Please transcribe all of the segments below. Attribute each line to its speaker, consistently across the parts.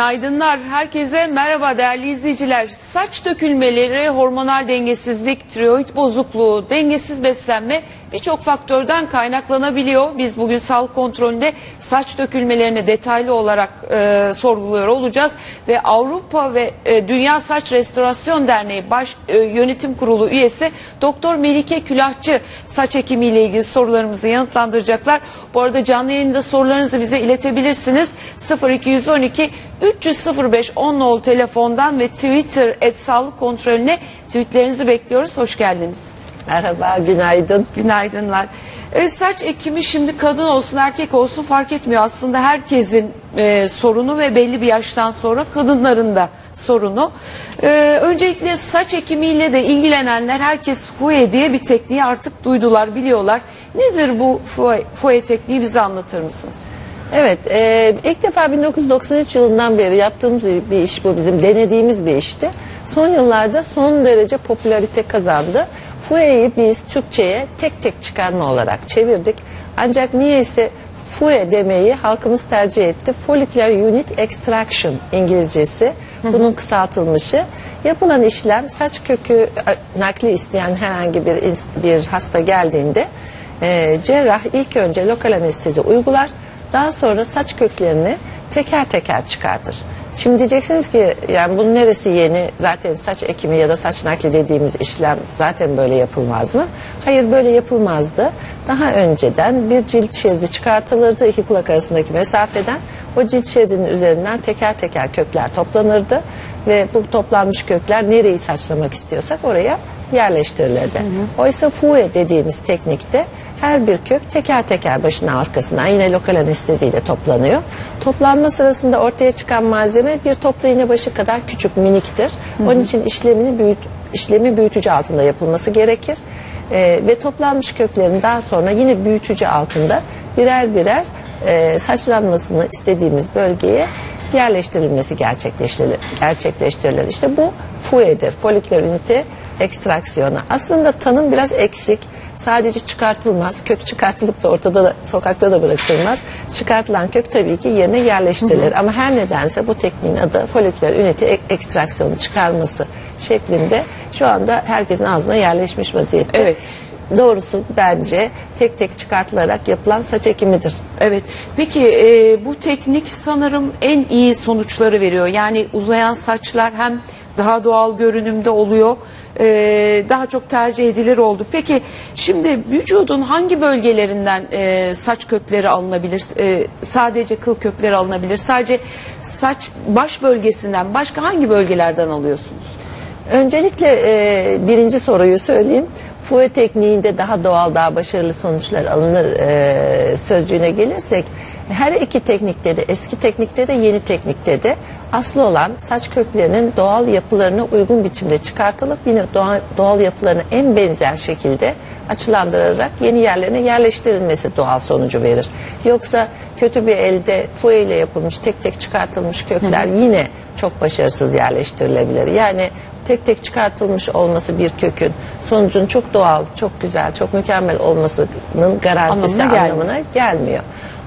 Speaker 1: Günaydınlar. Herkese merhaba değerli izleyiciler. Saç dökülmeleri, hormonal dengesizlik, tiroid bozukluğu, dengesiz beslenme birçok faktörden kaynaklanabiliyor. Biz bugün sağlık kontrolünde saç dökülmelerini detaylı olarak e, sorguluyor olacağız. Ve Avrupa ve e, Dünya Saç Restorasyon Derneği Baş e, Yönetim Kurulu üyesi Doktor Melike Külahçı saç ekimiyle ilgili sorularımızı yanıtlandıracaklar. Bu arada canlı yayında sorularınızı bize iletebilirsiniz. 0212 300 05 10 nolu telefondan ve Twitter et sağlık kontrolüne tweetlerinizi bekliyoruz. Hoş geldiniz.
Speaker 2: Merhaba, günaydın.
Speaker 1: Günaydınlar. Evet, saç ekimi şimdi kadın olsun erkek olsun fark etmiyor. Aslında herkesin e, sorunu ve belli bir yaştan sonra kadınların da sorunu. E, öncelikle saç ekimiyle de ilgilenenler herkes fuye diye bir tekniği artık duydular, biliyorlar. Nedir bu fuye, fuye tekniği bize anlatır mısınız?
Speaker 2: Evet, e, ilk defa 1993 yılından beri yaptığımız bir iş bu bizim denediğimiz bir işti. Son yıllarda son derece popülarite kazandı. FUE'yi biz Türkçe'ye tek tek çıkarma olarak çevirdik. Ancak niyeyse FUE demeyi halkımız tercih etti. Follicular Unit Extraction İngilizcesi. Bunun kısaltılmışı. Yapılan işlem saç kökü e, nakli isteyen herhangi bir, bir hasta geldiğinde e, cerrah ilk önce lokal anestezi uygular. Daha sonra saç köklerini teker teker çıkartır. Şimdi diyeceksiniz ki yani bunun neresi yeni? Zaten saç ekimi ya da saç nakli dediğimiz işlem zaten böyle yapılmaz mı? Hayır böyle yapılmazdı. Daha önceden bir cilt şeridi çıkartılırdı iki kulak arasındaki mesafeden. O cilt şeridinin üzerinden teker teker kökler toplanırdı ve bu toplanmış kökler nereyi saçlamak istiyorsak oraya yerleştirilirdi. Hı hı. Oysa fue dediğimiz teknikte her bir kök teker teker başına arkasına yine lokal anesteziyle toplanıyor. Toplanma sırasında ortaya çıkan malzeme bir toplu iğne başı kadar küçük miniktir. Hı hı. Onun için işlemini büyüt, işlemi büyütücü altında yapılması gerekir. Ee, ve toplanmış köklerin daha sonra yine büyütücü altında birer birer e, saçlanmasını istediğimiz bölgeye yerleştirilmesi gerçekleştirilir. gerçekleştirilir. İşte bu FUE'dir. Foliküler ünite ekstraksiyonu. Aslında tanım biraz eksik. Sadece çıkartılmaz. Kök çıkartılıp da ortada da, sokakta da bırakılmaz. Çıkartılan kök tabii ki yerine yerleştirilir. Hı hı. Ama her nedense bu tekniğin adı foliküler ünite ekstraksiyonu çıkarması şeklinde şu anda herkesin ağzına yerleşmiş vaziyette.
Speaker 1: Evet
Speaker 2: doğrusu bence tek tek çıkartılarak yapılan saç ekimidir.
Speaker 1: Evet. Peki e, bu teknik sanırım en iyi sonuçları veriyor. Yani uzayan saçlar hem daha doğal görünümde oluyor. E, daha çok tercih edilir oldu. Peki şimdi vücudun hangi bölgelerinden e, saç kökleri alınabilir? E, sadece kıl kökleri alınabilir. Sadece saç baş bölgesinden başka hangi bölgelerden alıyorsunuz?
Speaker 2: Öncelikle e, birinci soruyu söyleyeyim. FUE tekniğinde daha doğal, daha başarılı sonuçlar alınır e, sözcüğüne gelirsek her iki teknikte de eski teknikte de yeni teknikte de aslı olan saç köklerinin doğal yapılarına uygun biçimde çıkartılıp yine doğal, doğal yapılarını en benzer şekilde açılandırarak yeni yerlerine yerleştirilmesi doğal sonucu verir. Yoksa kötü bir elde fue ile yapılmış tek tek çıkartılmış kökler yine çok başarısız yerleştirilebilir. Yani tek tek çıkartılmış olması bir kökün sonucun çok doğal, çok güzel, çok mükemmel olmasının garantisi anlamına, anlamına gelmiyor.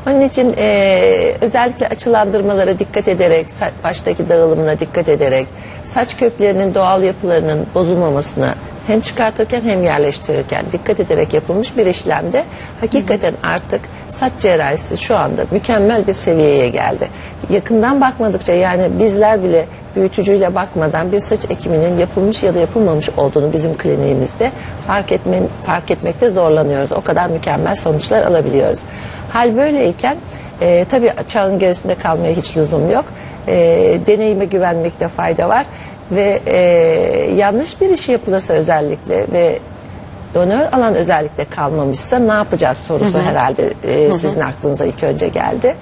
Speaker 2: Onun için e, özellikle açılandırmalara dikkat ederek, baştaki dağılımına dikkat ederek, saç köklerinin doğal yapılarının bozulmamasına hem çıkartırken hem yerleştirirken dikkat ederek yapılmış bir işlemde hakikaten artık saç cerrahisi şu anda mükemmel bir seviyeye geldi. Yakından bakmadıkça yani bizler bile büyütücüyle bakmadan bir saç ekiminin yapılmış ya da yapılmamış olduğunu bizim kliniğimizde fark etme, fark etmekte zorlanıyoruz. O kadar mükemmel sonuçlar alabiliyoruz. Hal böyleyken e, tabii çağın gerisinde kalmaya hiç lüzum yok. E, deneyime güvenmekte fayda var ve e, yanlış bir iş yapılırsa özellikle ve donör alan özellikle kalmamışsa ne yapacağız sorusu hı hı. herhalde e, hı hı. sizin aklınıza ilk önce geldi.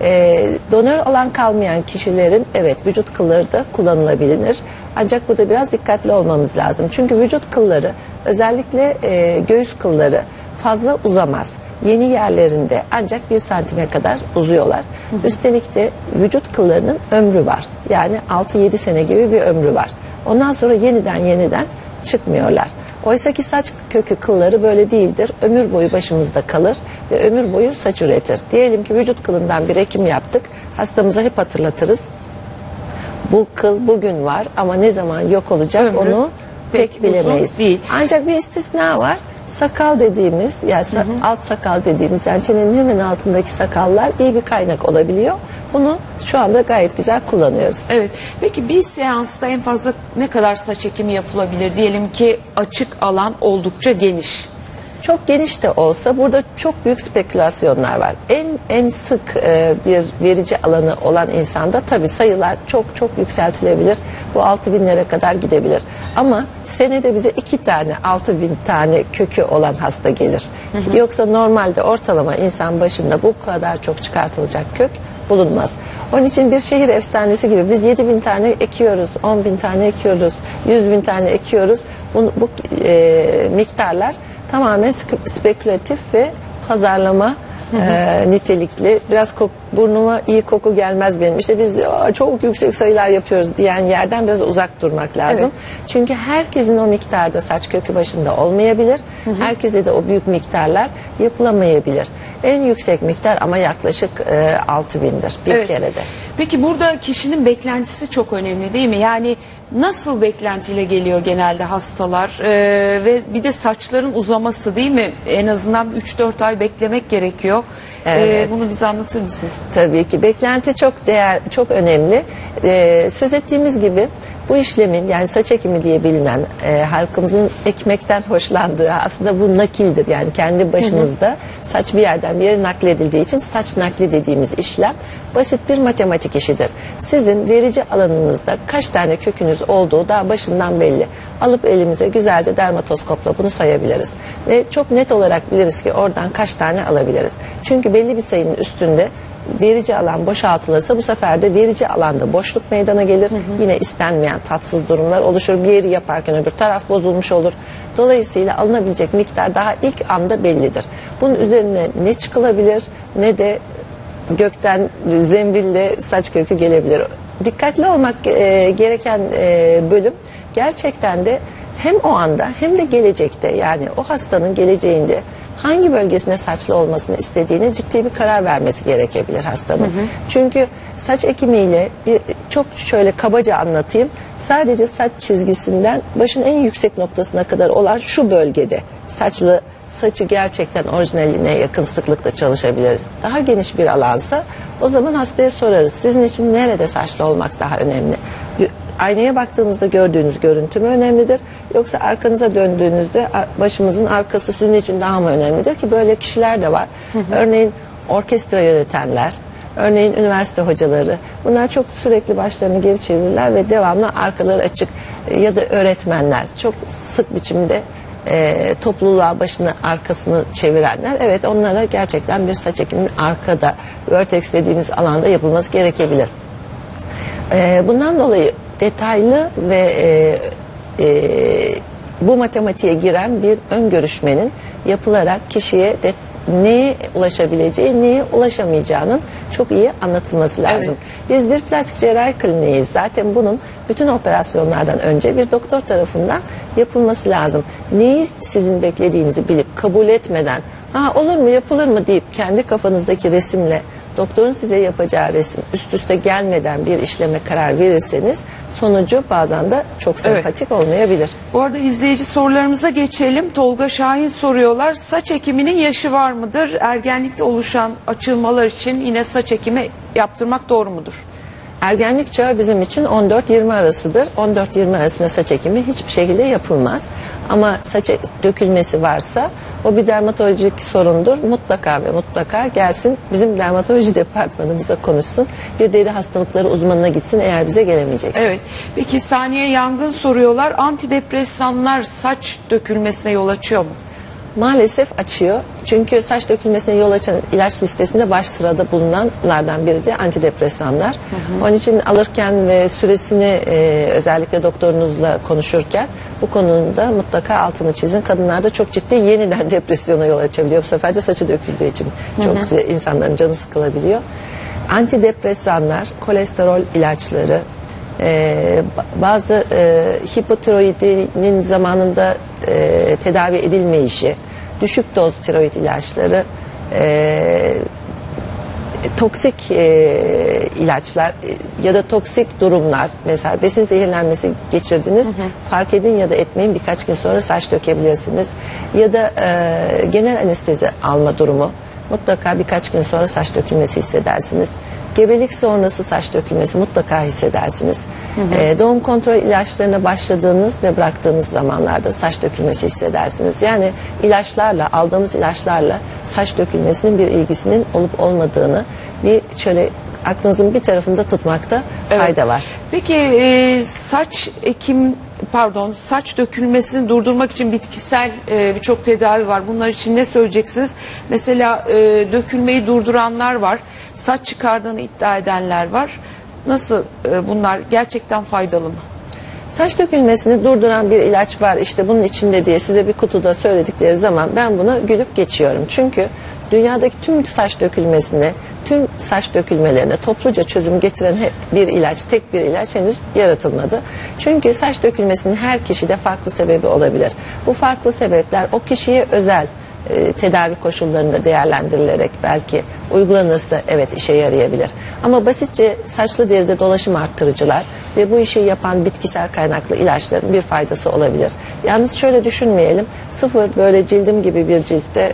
Speaker 2: E, donör alan kalmayan kişilerin evet vücut kılları da kullanılabilir. Ancak burada biraz dikkatli olmamız lazım. Çünkü vücut kılları özellikle e, göğüs kılları fazla uzamaz. Yeni yerlerinde ancak bir santime kadar uzuyorlar. Hı hı. Üstelik de vücut kıllarının ömrü var. Yani 6-7 sene gibi bir ömrü var. Ondan sonra yeniden yeniden çıkmıyorlar. Oysa ki saç kökü kılları böyle değildir. Ömür boyu başımızda kalır ve ömür boyu saç üretir. Diyelim ki vücut kılından bir ekim yaptık. Hastamıza hep hatırlatırız. Bu kıl bugün var ama ne zaman yok olacak
Speaker 1: Ömrü
Speaker 2: onu
Speaker 1: pek
Speaker 2: pek, bilemeyiz.
Speaker 1: değil.
Speaker 2: Ancak bir istisna var. Sakal dediğimiz yani sa- alt sakal dediğimiz yani çenenin hemen altındaki sakallar iyi bir kaynak olabiliyor. Bunu şu anda gayet güzel kullanıyoruz.
Speaker 1: Evet. Peki bir seansta en fazla ne kadar saç ekimi yapılabilir? Diyelim ki açık alan oldukça geniş.
Speaker 2: Çok geniş de olsa burada çok büyük spekülasyonlar var. En en sık e, bir verici alanı olan insanda tabii sayılar çok çok yükseltilebilir. Bu 6 binlere kadar gidebilir. Ama senede bize iki tane 6 bin tane kökü olan hasta gelir. Yoksa normalde ortalama insan başında bu kadar çok çıkartılacak kök bulunmaz. Onun için bir şehir efsanesi gibi biz 7 bin tane ekiyoruz, 10 bin tane ekiyoruz, 100 bin tane ekiyoruz. Bu, bu e, miktarlar tamamen spe- spekülatif ve pazarlama e, nitelikli. Biraz burnuma iyi koku gelmez benim. İşte biz "Ya, çok yüksek sayılar yapıyoruz diyen yerden biraz uzak durmak lazım. Çünkü herkesin o miktarda saç kökü başında olmayabilir. Herkese de o büyük miktarlar yapılamayabilir. En yüksek miktar ama yaklaşık e, 6 bindir bir
Speaker 1: Evet.
Speaker 2: kerede.
Speaker 1: Peki burada kişinin beklentisi çok önemli değil mi? Yani nasıl beklentiyle geliyor genelde hastalar Ee, ve bir de saçların uzaması değil mi? En azından 3-4 ay beklemek gerekiyor. Ee,
Speaker 2: Evet.
Speaker 1: bunu bize anlatır mısınız?
Speaker 2: Tabii ki beklenti çok değer çok önemli. Ee, söz ettiğimiz gibi bu işlemin yani saç ekimi diye bilinen e, halkımızın ekmekten hoşlandığı aslında bu nakildir. Yani kendi başınızda saç bir yerden bir yere nakledildiği için saç nakli dediğimiz işlem basit bir matematik işidir. Sizin verici alanınızda kaç tane kökünüz olduğu daha başından belli. Alıp elimize güzelce dermatoskopla bunu sayabiliriz. Ve çok net olarak biliriz ki oradan kaç tane alabiliriz. Çünkü belli bir sayının üstünde verici alan boşaltılırsa bu sefer de verici alanda boşluk meydana gelir. Yine istenmeyen tatsız durumlar oluşur. Bir yeri yaparken öbür taraf bozulmuş olur. Dolayısıyla alınabilecek miktar daha ilk anda bellidir. Bunun üzerine ne çıkılabilir ne de gökten zembille saç kökü gelebilir. Dikkatli olmak e, gereken e, bölüm gerçekten de hem o anda hem de gelecekte yani o hastanın geleceğinde hangi bölgesine saçlı olmasını istediğine ciddi bir karar vermesi gerekebilir hastanın. Çünkü saç ekimiyle bir, çok şöyle kabaca anlatayım. Sadece saç çizgisinden başın en yüksek noktasına kadar olan şu bölgede saçlı saçı gerçekten orijinaline yakın sıklıkta çalışabiliriz. Daha geniş bir alansa o zaman hastaya sorarız. Sizin için nerede saçlı olmak daha önemli? Aynaya baktığınızda gördüğünüz görüntü mü önemlidir? Yoksa arkanıza döndüğünüzde başımızın arkası sizin için daha mı önemlidir ki böyle kişiler de var. Örneğin orkestra yönetenler, örneğin üniversite hocaları bunlar çok sürekli başlarını geri çevirirler ve devamlı arkaları açık E, ya da öğretmenler çok sık biçimde e, topluluğa başını arkasını çevirenler evet onlara gerçekten bir saç ekiminin arkada vertex dediğimiz alanda yapılması gerekebilir. E, bundan dolayı detaylı ve e, e, bu matematiğe giren bir ön görüşmenin yapılarak kişiye de neye ulaşabileceği, neye ulaşamayacağının çok iyi anlatılması lazım. Biz bir plastik cerrahi kliniğiyiz. Zaten bunun bütün operasyonlardan önce bir doktor tarafından yapılması lazım. Neyi sizin beklediğinizi bilip kabul etmeden ha olur mu yapılır mı deyip kendi kafanızdaki resimle doktorun size yapacağı resim üst üste gelmeden bir işleme karar verirseniz sonucu bazen de çok sempatik olmayabilir.
Speaker 1: Bu arada izleyici sorularımıza geçelim. Tolga Şahin soruyorlar. Saç ekiminin yaşı var mıdır? Ergenlikte oluşan açılmalar için yine saç ekimi yaptırmak doğru mudur?
Speaker 2: Ergenlik çağı bizim için 14-20 arasıdır. 14-20 arasında saç ekimi hiçbir şekilde yapılmaz. Ama saç dökülmesi varsa o bir dermatolojik sorundur. Mutlaka ve mutlaka gelsin bizim dermatoloji departmanımıza konuşsun. Bir deri hastalıkları uzmanına gitsin eğer bize gelemeyecekse.
Speaker 1: Evet. Peki Saniye Yangın soruyorlar. Antidepresanlar saç dökülmesine yol açıyor mu?
Speaker 2: Maalesef açıyor. Çünkü saç dökülmesine yol açan ilaç listesinde baş sırada bulunanlardan biri de antidepresanlar. Onun için alırken ve süresini e, özellikle doktorunuzla konuşurken bu konuda mutlaka altını çizin. Kadınlarda çok ciddi yeniden depresyona yol açabiliyor. Bu sefer de saçı döküldüğü için çok insanların canı sıkılabiliyor. Antidepresanlar, kolesterol ilaçları, ba- bazı e, hipotiroidinin zamanında e, tedavi edilmeyişi, düşük doz tiroid ilaçları, e, toksik e, ilaçlar e, ya da toksik durumlar mesela besin zehirlenmesi geçirdiniz fark edin ya da etmeyin birkaç gün sonra saç dökebilirsiniz ya da e, genel anestezi alma durumu mutlaka birkaç gün sonra saç dökülmesi hissedersiniz. Gebelik sonrası saç dökülmesi mutlaka hissedersiniz. Ee, doğum kontrol ilaçlarına başladığınız ve bıraktığınız zamanlarda saç dökülmesi hissedersiniz. Yani ilaçlarla, aldığımız ilaçlarla saç dökülmesinin bir ilgisinin olup olmadığını bir şöyle aklınızın bir tarafında tutmakta
Speaker 1: Evet.
Speaker 2: fayda var.
Speaker 1: Peki e, saç ekim pardon saç dökülmesini durdurmak için bitkisel e, birçok tedavi var. Bunlar için ne söyleyeceksiniz? Mesela e, dökülmeyi durduranlar var. Saç çıkardığını iddia edenler var. Nasıl e, bunlar gerçekten faydalı mı?
Speaker 2: Saç dökülmesini durduran bir ilaç var işte bunun içinde diye size bir kutuda söyledikleri zaman ben bunu gülüp geçiyorum. Çünkü dünyadaki tüm saç dökülmesine, tüm saç dökülmelerine topluca çözüm getiren he- bir ilaç, tek bir ilaç henüz yaratılmadı. Çünkü saç dökülmesinin her kişide farklı sebebi olabilir. Bu farklı sebepler o kişiye özel e, tedavi koşullarında değerlendirilerek belki uygulanırsa evet işe yarayabilir. Ama basitçe saçlı deride dolaşım arttırıcılar ve bu işi yapan bitkisel kaynaklı ilaçların bir faydası olabilir. Yalnız şöyle düşünmeyelim. Sıfır böyle cildim gibi bir ciltte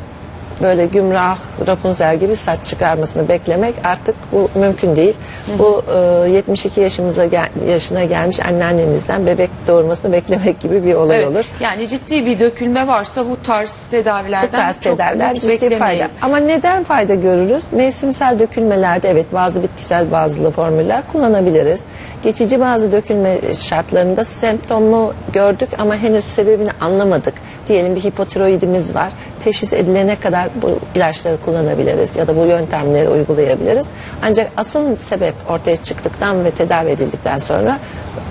Speaker 2: böyle gümrah Rapunzel gibi saç çıkarmasını beklemek artık bu mümkün değil. Bu e, 72 yaşımıza gel- yaşına gelmiş anneannemizden bebek doğurmasını beklemek gibi bir olay
Speaker 1: Evet.
Speaker 2: olur.
Speaker 1: Yani ciddi bir dökülme varsa bu tarz tedavilerden
Speaker 2: Bu tarz
Speaker 1: çok
Speaker 2: tedaviler ciddi
Speaker 1: beklemeyin.
Speaker 2: fayda. Ama neden fayda görürüz? Mevsimsel dökülmelerde evet bazı bitkisel bazılı formüller kullanabiliriz. Geçici bazı dökülme şartlarında semptomu gördük ama henüz sebebini anlamadık. Diyelim bir hipotiroidimiz var. Teşhis edilene kadar bu ilaçları kullanabiliriz ya da bu yöntemleri uygulayabiliriz. Ancak asıl sebep ortaya çıktıktan ve tedavi edildikten sonra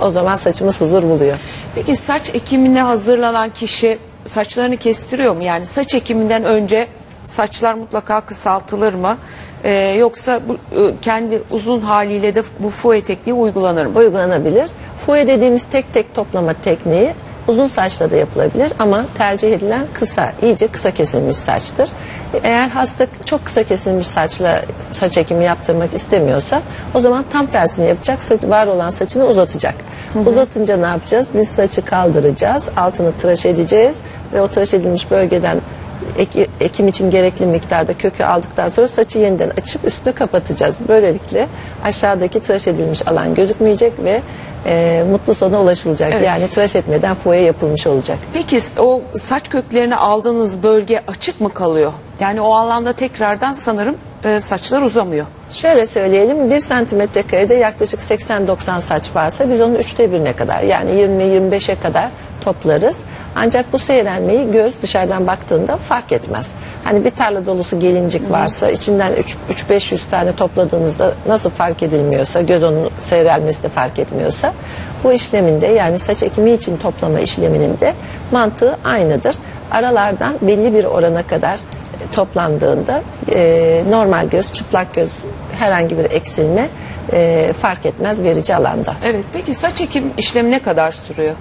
Speaker 2: o zaman saçımız huzur buluyor.
Speaker 1: Peki saç ekimine hazırlanan kişi saçlarını kestiriyor mu? Yani saç ekiminden önce saçlar mutlaka kısaltılır mı? Ee, yoksa bu, e, kendi uzun haliyle de bu fuye tekniği uygulanır mı?
Speaker 2: uygulanabilir. Fuye dediğimiz tek tek toplama tekniği uzun saçla da yapılabilir ama tercih edilen kısa, iyice kısa kesilmiş saçtır. Eğer hasta çok kısa kesilmiş saçla saç ekimi yaptırmak istemiyorsa o zaman tam tersini yapacak. Saç, var olan saçını uzatacak. Uzatınca ne yapacağız? Biz saçı kaldıracağız, altını tıraş edeceğiz ve o tıraş edilmiş bölgeden eki- ekim için gerekli miktarda kökü aldıktan sonra saçı yeniden açıp üstünü kapatacağız. Böylelikle aşağıdaki tıraş edilmiş alan gözükmeyecek ve e, mutlu sona ulaşılacak.
Speaker 1: Evet.
Speaker 2: Yani tıraş etmeden fuye yapılmış olacak.
Speaker 1: Peki o saç köklerini aldığınız bölge açık mı kalıyor? Yani o alanda tekrardan sanırım e, saçlar uzamıyor.
Speaker 2: Şöyle söyleyelim 1 santimetre karede yaklaşık 80-90 saç varsa biz onun üçte birine kadar yani 20-25'e kadar toplarız. Ancak bu seyrelmeyi göz dışarıdan baktığında fark etmez. Hani bir tarla dolusu gelincik varsa içinden 3-500 tane topladığınızda nasıl fark edilmiyorsa göz onun seyrelmesi de fark etmiyorsa bu işleminde yani saç ekimi için toplama işleminin de mantığı aynıdır. Aralardan belli bir orana kadar toplandığında e, normal göz, çıplak göz herhangi bir eksilme e, fark etmez verici alanda.
Speaker 1: Evet peki saç ekim işlemi ne kadar sürüyor?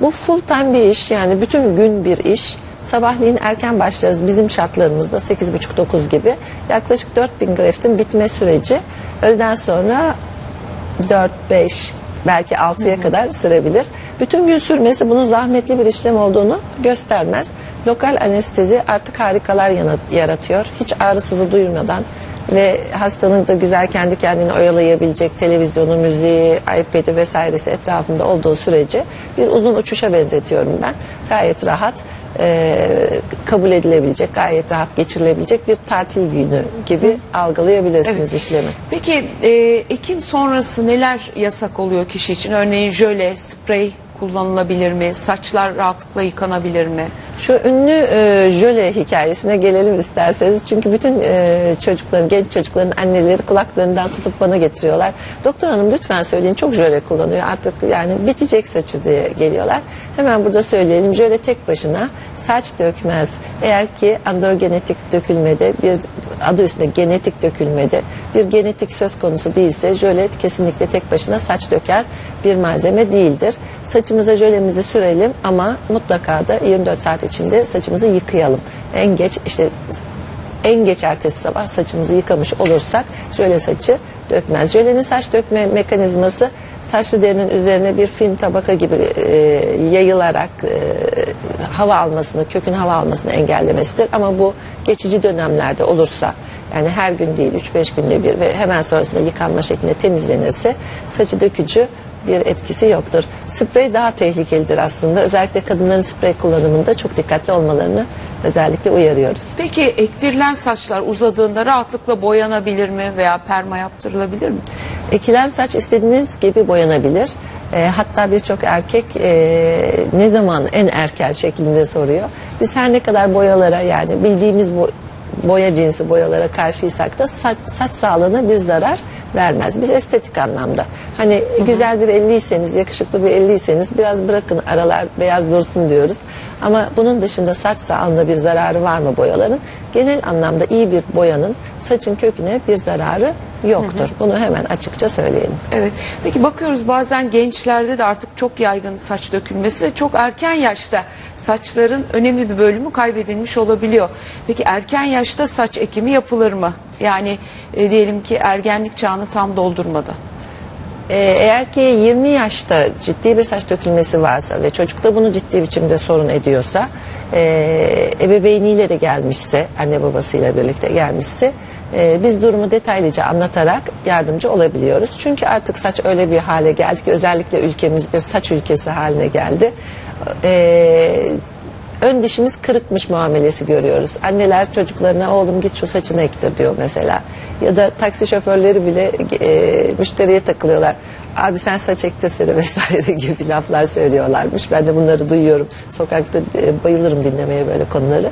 Speaker 2: Bu full time bir iş yani bütün gün bir iş. Sabahleyin erken başlarız bizim şartlarımızda 8.30-9 gibi. Yaklaşık 4000 graftin bitme süreci öğleden sonra 4-5 belki 6'ya kadar sürebilir. Bütün gün sürmesi bunun zahmetli bir işlem olduğunu göstermez. Lokal anestezi artık harikalar yaratıyor. Hiç ağrısızı duyurmadan ve hastanın da güzel kendi kendini oyalayabilecek televizyonu, müziği, iPad'i vesairesi etrafında olduğu sürece bir uzun uçuşa benzetiyorum ben. Gayet rahat e, kabul edilebilecek, gayet rahat geçirilebilecek bir tatil günü gibi algılayabilirsiniz
Speaker 1: Evet.
Speaker 2: işlemi.
Speaker 1: Peki e, ekim sonrası neler yasak oluyor kişi için? Örneğin jöle, sprey kullanılabilir mi? Saçlar rahatlıkla yıkanabilir mi?
Speaker 2: Şu ünlü e, jöle hikayesine gelelim isterseniz. Çünkü bütün e, çocukların, genç çocukların anneleri kulaklarından tutup bana getiriyorlar. Doktor hanım lütfen söyleyin çok jöle kullanıyor artık yani bitecek saçı diye geliyorlar. Hemen burada söyleyelim jöle tek başına saç dökmez. Eğer ki androgenetik dökülmede bir adı üstünde genetik dökülmede bir genetik söz konusu değilse jöle kesinlikle tek başına saç döken bir malzeme değildir. Saçımıza jölemizi sürelim ama mutlaka da 24 saat içinde saçımızı yıkayalım. En geç işte en geç ertesi sabah saçımızı yıkamış olursak jöle saçı dökmez. Jölenin saç dökme mekanizması saçlı derinin üzerine bir film tabaka gibi e, yayılarak e, hava almasını, kökün hava almasını engellemesidir. Ama bu geçici dönemlerde olursa yani her gün değil 3-5 günde bir ve hemen sonrasında yıkanma şeklinde temizlenirse saçı dökücü bir etkisi yoktur. Sprey daha tehlikelidir aslında. Özellikle kadınların sprey kullanımında çok dikkatli olmalarını özellikle uyarıyoruz.
Speaker 1: Peki ektirilen saçlar uzadığında rahatlıkla boyanabilir mi veya perma yaptırılabilir mi?
Speaker 2: Ekilen saç istediğiniz gibi boyanabilir. E, hatta birçok erkek e, ne zaman en erken şeklinde soruyor. Biz her ne kadar boyalara yani bildiğimiz bu boya cinsi boyalara karşıysak da saç, saç sağlığına bir zarar vermez. Biz estetik anlamda hani güzel bir elliyseniz yakışıklı bir elliyseniz biraz bırakın aralar beyaz dursun diyoruz. Ama bunun dışında saç sağlığına bir zararı var mı boyaların? Genel anlamda iyi bir boyanın saçın köküne bir zararı yoktur. Bunu hemen açıkça söyleyelim.
Speaker 1: Evet. Peki bakıyoruz bazen gençlerde de artık çok yaygın saç dökülmesi. Çok erken yaşta saçların önemli bir bölümü kaybedilmiş olabiliyor. Peki erken yaşta saç ekimi yapılır mı? Yani e, diyelim ki ergenlik çağını tam doldurmadan.
Speaker 2: Ee, eğer ki 20 yaşta ciddi bir saç dökülmesi varsa ve çocuk da bunu ciddi biçimde sorun ediyorsa, e, ebeveyniyle de gelmişse, anne babasıyla birlikte gelmişse, e, biz durumu detaylıca anlatarak yardımcı olabiliyoruz. Çünkü artık saç öyle bir hale geldi ki özellikle ülkemiz bir saç ülkesi haline geldi. E, ön dişimiz kırıkmış muamelesi görüyoruz. Anneler çocuklarına oğlum git şu saçını ektir diyor mesela. Ya da taksi şoförleri bile e, müşteriye takılıyorlar. Abi sen saç ektirsene vesaire gibi laflar söylüyorlarmış. Ben de bunları duyuyorum. Sokakta e, bayılırım dinlemeye böyle konuları.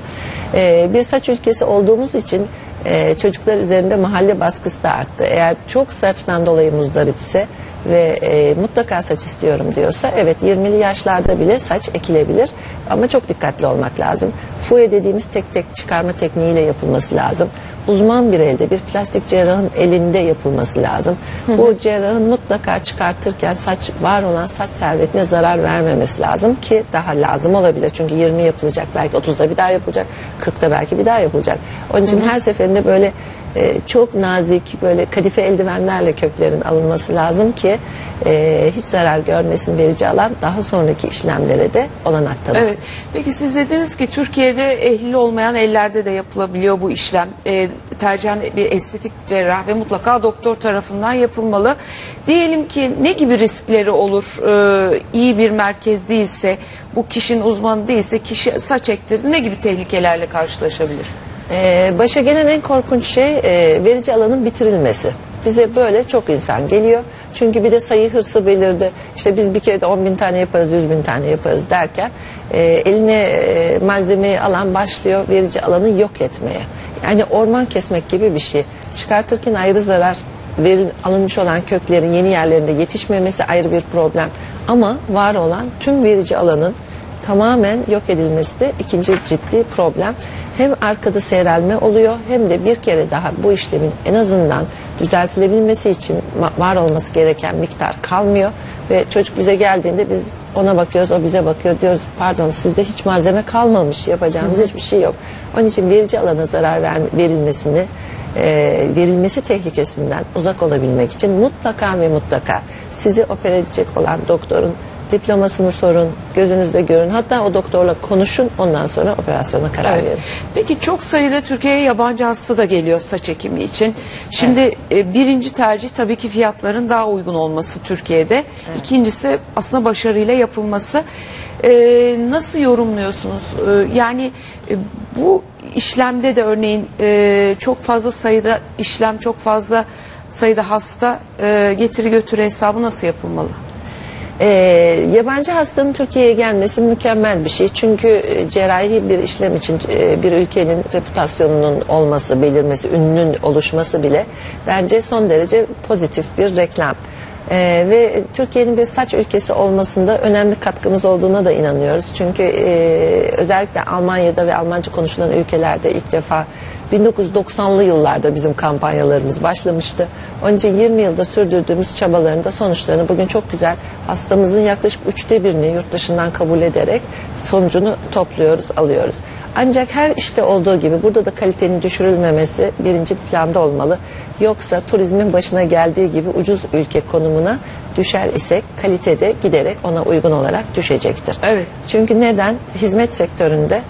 Speaker 2: E, bir saç ülkesi olduğumuz için e, çocuklar üzerinde mahalle baskısı da arttı. Eğer çok saçtan dolayı muzdarip ise ve e, mutlaka saç istiyorum diyorsa evet 20'li yaşlarda bile saç ekilebilir ama çok dikkatli olmak lazım. Fuye dediğimiz tek tek çıkarma tekniğiyle yapılması lazım. Uzman bir elde bir plastik cerrahın elinde yapılması lazım. Bu cerrahın mutlaka çıkartırken saç var olan saç servetine zarar vermemesi lazım ki daha lazım olabilir. Çünkü 20 yapılacak belki 30'da bir daha yapılacak 40'da belki bir daha yapılacak. Onun için her seferinde böyle e, çok nazik böyle kadife eldivenlerle köklerin alınması lazım ki e, hiç zarar görmesin verici alan daha sonraki işlemlere de olanak tanısın.
Speaker 1: Evet. Peki siz dediniz ki Türkiye'de ehli olmayan ellerde de yapılabiliyor bu işlem. E, tercihen bir estetik cerrah ve mutlaka doktor tarafından yapılmalı. Diyelim ki ne gibi riskleri olur? E, iyi bir merkez değilse, bu kişinin uzmanı değilse kişi saç ektirdi ne gibi tehlikelerle karşılaşabilir?
Speaker 2: Ee, başa gelen en korkunç şey e, verici alanın bitirilmesi. Bize böyle çok insan geliyor. Çünkü bir de sayı hırsı belirdi. İşte biz bir kere de 10 bin tane yaparız, 100 bin tane yaparız derken e, eline e, malzemeyi alan başlıyor verici alanı yok etmeye. Yani orman kesmek gibi bir şey. Çıkartırken ayrı zarar veril, alınmış olan köklerin yeni yerlerinde yetişmemesi ayrı bir problem. Ama var olan tüm verici alanın tamamen yok edilmesi de ikinci ciddi problem. Hem arkada seyrelme oluyor hem de bir kere daha bu işlemin en azından düzeltilebilmesi için var olması gereken miktar kalmıyor. Ve çocuk bize geldiğinde biz ona bakıyoruz, o bize bakıyor diyoruz pardon sizde hiç malzeme kalmamış yapacağımız hiçbir şey yok. Onun için verici alana zarar ver, verilmesini e, verilmesi tehlikesinden uzak olabilmek için mutlaka ve mutlaka sizi opera edecek olan doktorun diplomasını sorun, gözünüzde görün. Hatta o doktorla konuşun ondan sonra operasyona karar
Speaker 1: Evet.
Speaker 2: verin.
Speaker 1: Peki çok sayıda Türkiye'ye yabancı hasta da geliyor saç ekimi için. Şimdi e, birinci tercih tabii ki fiyatların daha uygun olması Türkiye'de. İkincisi aslında başarıyla yapılması. E, nasıl yorumluyorsunuz? E, yani e, bu işlemde de örneğin e, çok fazla sayıda işlem, çok fazla sayıda hasta e, getiri götürü hesabı nasıl yapılmalı?
Speaker 2: Ee, yabancı hastanın Türkiye'ye gelmesi mükemmel bir şey. Çünkü e, cerrahi bir işlem için e, bir ülkenin reputasyonunun olması, belirmesi, ününün oluşması bile bence son derece pozitif bir reklam. Ee, ve Türkiye'nin bir saç ülkesi olmasında önemli katkımız olduğuna da inanıyoruz. Çünkü e, özellikle Almanya'da ve Almanca konuşulan ülkelerde ilk defa 1990'lı yıllarda bizim kampanyalarımız başlamıştı. Onun için 20 yıldır sürdürdüğümüz çabaların da sonuçlarını bugün çok güzel hastamızın yaklaşık üçte birini yurt dışından kabul ederek sonucunu topluyoruz, alıyoruz. Ancak her işte olduğu gibi burada da kalitenin düşürülmemesi birinci planda olmalı. Yoksa turizmin başına geldiği gibi ucuz ülke konumuna düşer isek kalitede giderek ona uygun olarak düşecektir.
Speaker 1: Evet.
Speaker 2: Çünkü neden? Hizmet sektöründe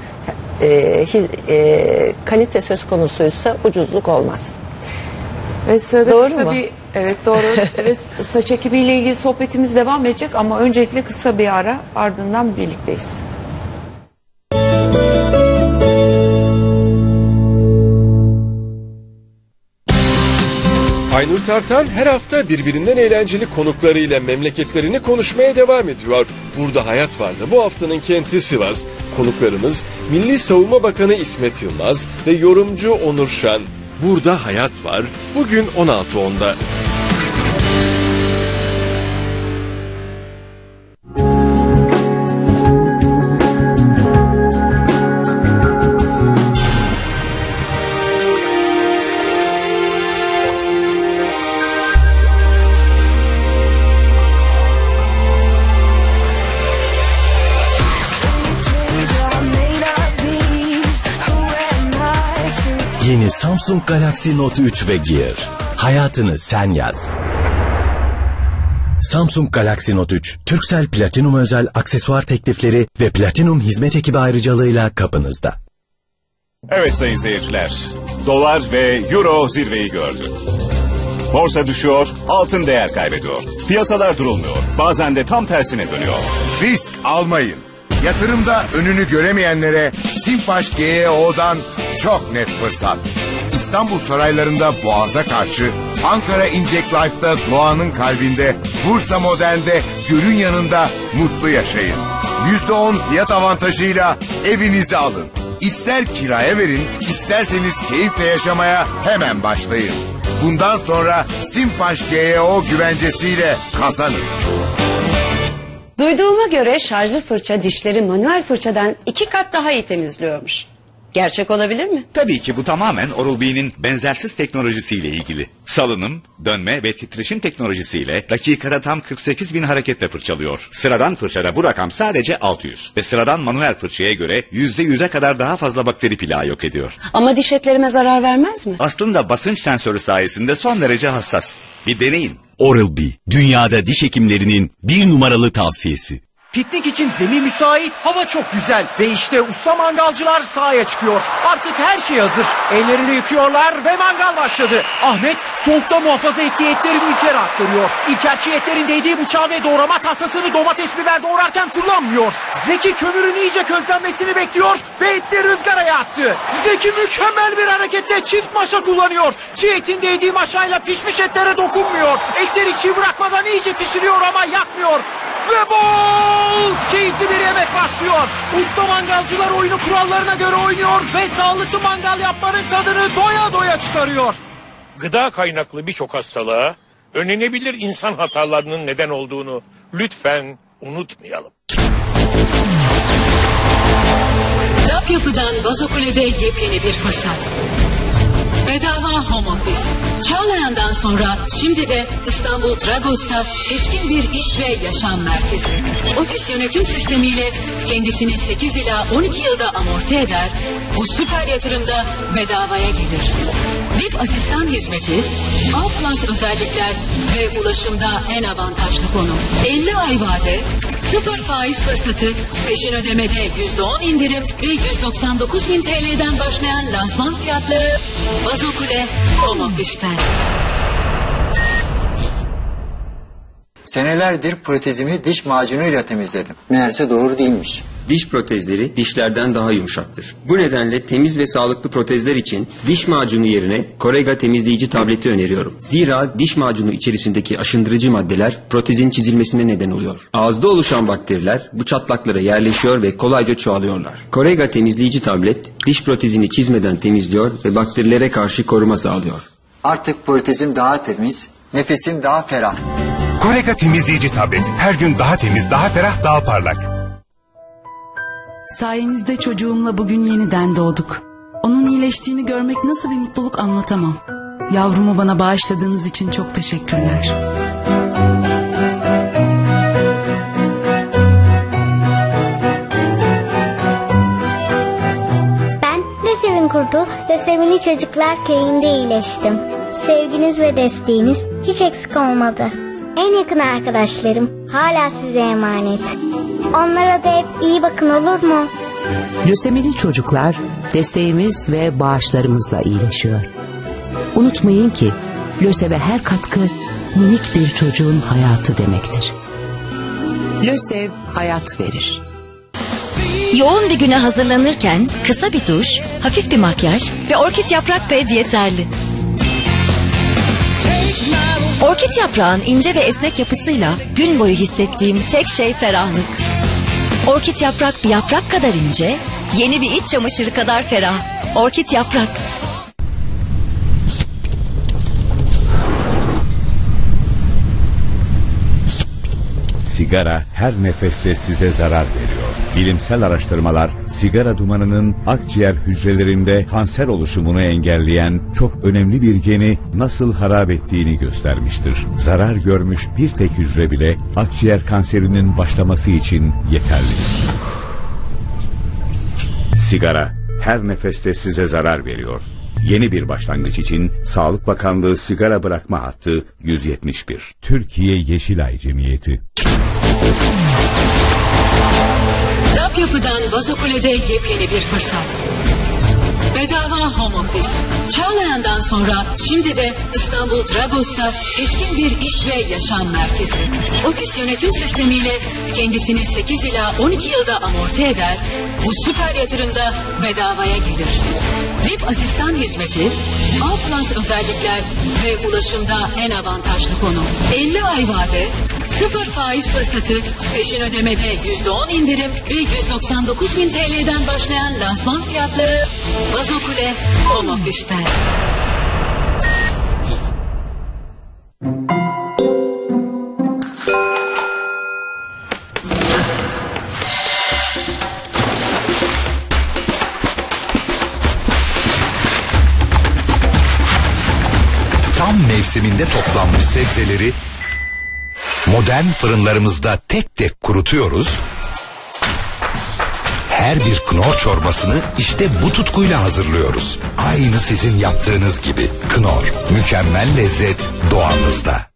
Speaker 2: e, hiz- e, kalite söz konusuysa ucuzluk olmaz.
Speaker 1: Evet sırada
Speaker 2: Doğru
Speaker 1: kısa
Speaker 2: mu?
Speaker 1: bir evet doğru. evet saç ekibiyle ilgili sohbetimiz devam edecek ama öncelikle kısa bir ara ardından birlikteyiz.
Speaker 3: Aynur Tartan her hafta birbirinden eğlenceli konuklarıyla memleketlerini konuşmaya devam ediyor. Burada hayat vardı. Bu haftanın kenti Sivas. Konuklarımız Milli Savunma Bakanı İsmet Yılmaz ve yorumcu Onur Şen. Burada hayat var. Bugün 16.10'da.
Speaker 4: Samsung Galaxy Note 3 ve Gear. Hayatını sen yaz. Samsung Galaxy Note 3, Turkcell Platinum özel aksesuar teklifleri ve Platinum hizmet ekibi ayrıcalığıyla kapınızda.
Speaker 5: Evet sayın seyirciler, dolar ve euro zirveyi gördü. Borsa düşüyor, altın değer kaybediyor. Piyasalar durulmuyor, bazen de tam tersine dönüyor.
Speaker 6: Risk almayın. Yatırımda önünü göremeyenlere Simpaş GEO'dan çok net fırsat. İstanbul saraylarında Boğaz'a karşı, Ankara Incek Life'da doğanın kalbinde, Bursa Modern'de gölün yanında mutlu yaşayın. %10 fiyat avantajıyla evinizi alın. İster kiraya verin, isterseniz keyifle yaşamaya hemen başlayın. Bundan sonra Simpaş GEO güvencesiyle kazanın.
Speaker 7: Duyduğuma göre şarjlı fırça dişleri manuel fırçadan iki kat daha iyi temizliyormuş. Gerçek olabilir mi?
Speaker 8: Tabii ki bu tamamen Oral-B'nin benzersiz teknolojisiyle ilgili. Salınım, dönme ve titreşim teknolojisiyle dakikada tam 48 bin hareketle fırçalıyor. Sıradan fırçada bu rakam sadece 600 ve sıradan manuel fırçaya göre %100'e kadar daha fazla bakteri plağı yok ediyor.
Speaker 7: Ama diş etlerime zarar vermez mi?
Speaker 8: Aslında basınç sensörü sayesinde son derece hassas. Bir deneyin.
Speaker 4: Oral-B, dünyada diş hekimlerinin bir numaralı tavsiyesi.
Speaker 9: Piknik için zemin müsait, hava çok güzel ve işte usta mangalcılar sahaya çıkıyor. Artık her şey hazır. Ellerini yıkıyorlar ve mangal başladı. Ahmet soğukta muhafaza ettiği etleri İlker'e aktarıyor. İlker çiğ etlerin değdiği bıçağı ve doğrama tahtasını domates biber doğrarken kullanmıyor. Zeki kömürün iyice közlenmesini bekliyor ve etleri ızgaraya attı. Zeki mükemmel bir hareketle çift maşa kullanıyor. Çiğ etin değdiği maşayla pişmiş etlere dokunmuyor. Etleri çiğ bırakmadan iyice pişiriyor ama yakmıyor. Ve bol! Keyifli bir yemek başlıyor. Usta mangalcılar oyunu kurallarına göre oynuyor ve sağlıklı mangal yapmanın tadını doya doya çıkarıyor.
Speaker 10: gıda kaynaklı birçok hastalığa önlenebilir insan hatalarının neden olduğunu lütfen unutmayalım.
Speaker 11: DAP yapıdan Vazokule'de yepyeni bir fırsat. Bedava home office. Çağlayan'dan sonra şimdi de İstanbul Trabzon'da seçkin bir iş ve yaşam merkezi. Ofis yönetim sistemiyle kendisini 8 ila 12 yılda amorti eder, bu süper yatırımda bedavaya gelir. VIP asistan hizmeti, A Plus özellikler ve ulaşımda en avantajlı konum. 50 ay vade, sıfır faiz fırsatı, peşin ödemede %10 indirim ve 199 bin TL'den başlayan lansman fiyatları Bazokule Home Office'ten.
Speaker 12: Senelerdir protezimi diş macunuyla temizledim. Meğerse doğru değilmiş.
Speaker 13: Diş protezleri dişlerden daha yumuşaktır. Bu nedenle temiz ve sağlıklı protezler için diş macunu yerine Korega temizleyici tableti öneriyorum. Zira diş macunu içerisindeki aşındırıcı maddeler protezin çizilmesine neden oluyor. Ağızda oluşan bakteriler bu çatlaklara yerleşiyor ve kolayca çoğalıyorlar. Korega temizleyici tablet diş protezini çizmeden temizliyor ve bakterilere karşı koruma sağlıyor.
Speaker 12: Artık protezim daha temiz, nefesim daha ferah.
Speaker 6: Korega temizleyici tablet. Her gün daha temiz, daha ferah, daha parlak.
Speaker 11: Sayenizde çocuğumla bugün yeniden doğduk. Onun iyileştiğini görmek nasıl bir mutluluk anlatamam. Yavrumu bana bağışladığınız için çok teşekkürler.
Speaker 14: kurduğu Lösemili Çocuklar Köyü'nde iyileştim. Sevginiz ve desteğiniz hiç eksik olmadı. En yakın arkadaşlarım hala size emanet. Onlara da hep iyi bakın olur mu?
Speaker 15: Lösemili çocuklar desteğimiz ve bağışlarımızla iyileşiyor. Unutmayın ki löseve her katkı minik bir çocuğun hayatı demektir. Lösev hayat verir.
Speaker 16: Yoğun bir güne hazırlanırken kısa bir duş, hafif bir makyaj ve orkid yaprak ped yeterli. Orkid yaprağın ince ve esnek yapısıyla gün boyu hissettiğim tek şey ferahlık. Orkid yaprak bir yaprak kadar ince, yeni bir iç çamaşırı kadar ferah. Orkid yaprak.
Speaker 17: Sigara her nefeste size zarar veriyor. Bilimsel araştırmalar sigara dumanının akciğer hücrelerinde kanser oluşumunu engelleyen çok önemli bir geni nasıl harap ettiğini göstermiştir. Zarar görmüş bir tek hücre bile akciğer kanserinin başlaması için yeterlidir. Sigara her nefeste size zarar veriyor. Yeni bir başlangıç için Sağlık Bakanlığı sigara bırakma hattı 171. Türkiye Yeşilay Cemiyeti.
Speaker 11: DAP yapıdan Vazokule'de yepyeni bir fırsat. Bedava home office. Çağlayan'dan sonra şimdi de İstanbul Dragos'ta seçkin bir iş ve yaşam merkezi. Ofis yönetim sistemiyle kendisini 8 ila 12 yılda amorti eder, bu süper yatırımda bedavaya gelir. VIP asistan hizmeti, A özellikler ve ulaşımda en avantajlı konu. 50 ay vade, sıfır faiz fırsatı, peşin ödemede %10 indirim ve 199 bin TL'den başlayan lansman fiyatları Vazokule Home Office'te.
Speaker 18: Tam mevsiminde toplanmış sebzeleri modern fırınlarımızda tek tek kurutuyoruz. Her bir knor çorbasını işte bu tutkuyla hazırlıyoruz. Aynı sizin yaptığınız gibi. Knor, mükemmel lezzet doğanızda.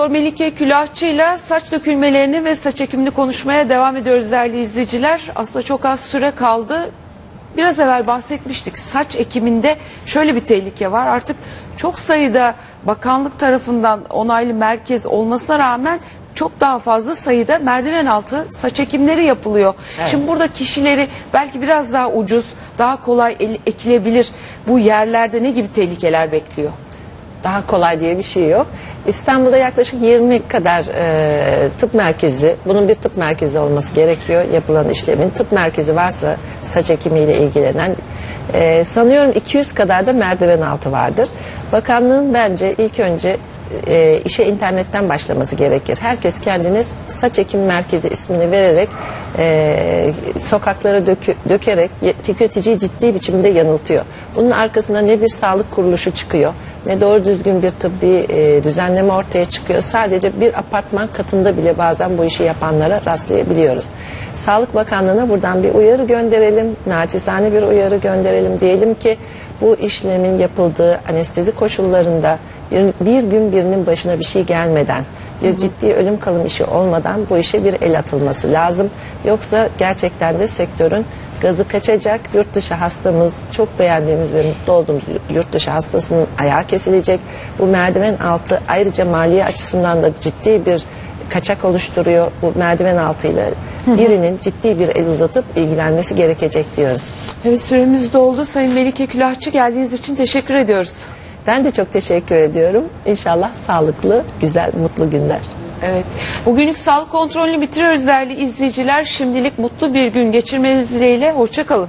Speaker 1: Doktor Melike Külahçı ile saç dökülmelerini ve saç ekimini konuşmaya devam ediyoruz değerli izleyiciler. Aslında çok az süre kaldı. Biraz evvel bahsetmiştik. Saç ekiminde şöyle bir tehlike var. Artık çok sayıda bakanlık tarafından onaylı merkez olmasına rağmen çok daha fazla sayıda merdiven altı saç ekimleri yapılıyor.
Speaker 2: Evet.
Speaker 1: Şimdi burada kişileri belki biraz daha ucuz, daha kolay ekilebilir bu yerlerde ne gibi tehlikeler bekliyor?
Speaker 2: Daha kolay diye bir şey yok. İstanbul'da yaklaşık 20 kadar e, tıp merkezi, bunun bir tıp merkezi olması gerekiyor yapılan işlemin. Tıp merkezi varsa saç ekimiyle ilgilenen e, sanıyorum 200 kadar da merdiven altı vardır. Bakanlığın bence ilk önce e, işe internetten başlaması gerekir. Herkes kendine saç ekim merkezi ismini vererek e, sokaklara dökü- dökerek tüketiciyi ciddi biçimde yanıltıyor. Bunun arkasında ne bir sağlık kuruluşu çıkıyor ne doğru düzgün bir tıbbi e, düzenleme ortaya çıkıyor. Sadece bir apartman katında bile bazen bu işi yapanlara rastlayabiliyoruz. Sağlık Bakanlığı'na buradan bir uyarı gönderelim, naçizane bir uyarı gönderelim. Diyelim ki bu işlemin yapıldığı anestezi koşullarında bir, bir gün birinin başına bir şey gelmeden bir ciddi ölüm kalım işi olmadan bu işe bir el atılması lazım. Yoksa gerçekten de sektörün gazı kaçacak. Yurt dışı hastamız çok beğendiğimiz ve mutlu olduğumuz yurt dışı hastasının ayağı kesilecek. Bu merdiven altı ayrıca maliye açısından da ciddi bir kaçak oluşturuyor. Bu merdiven altıyla birinin ciddi bir el uzatıp ilgilenmesi gerekecek diyoruz.
Speaker 1: Evet süremiz doldu. Sayın Melike Külahçı geldiğiniz için teşekkür ediyoruz.
Speaker 2: Ben de çok teşekkür ediyorum. İnşallah sağlıklı, güzel, mutlu günler.
Speaker 1: Evet. Bugünlük sağlık kontrolünü bitiriyoruz değerli izleyiciler. Şimdilik mutlu bir gün geçirmeniz dileğiyle. Hoşçakalın.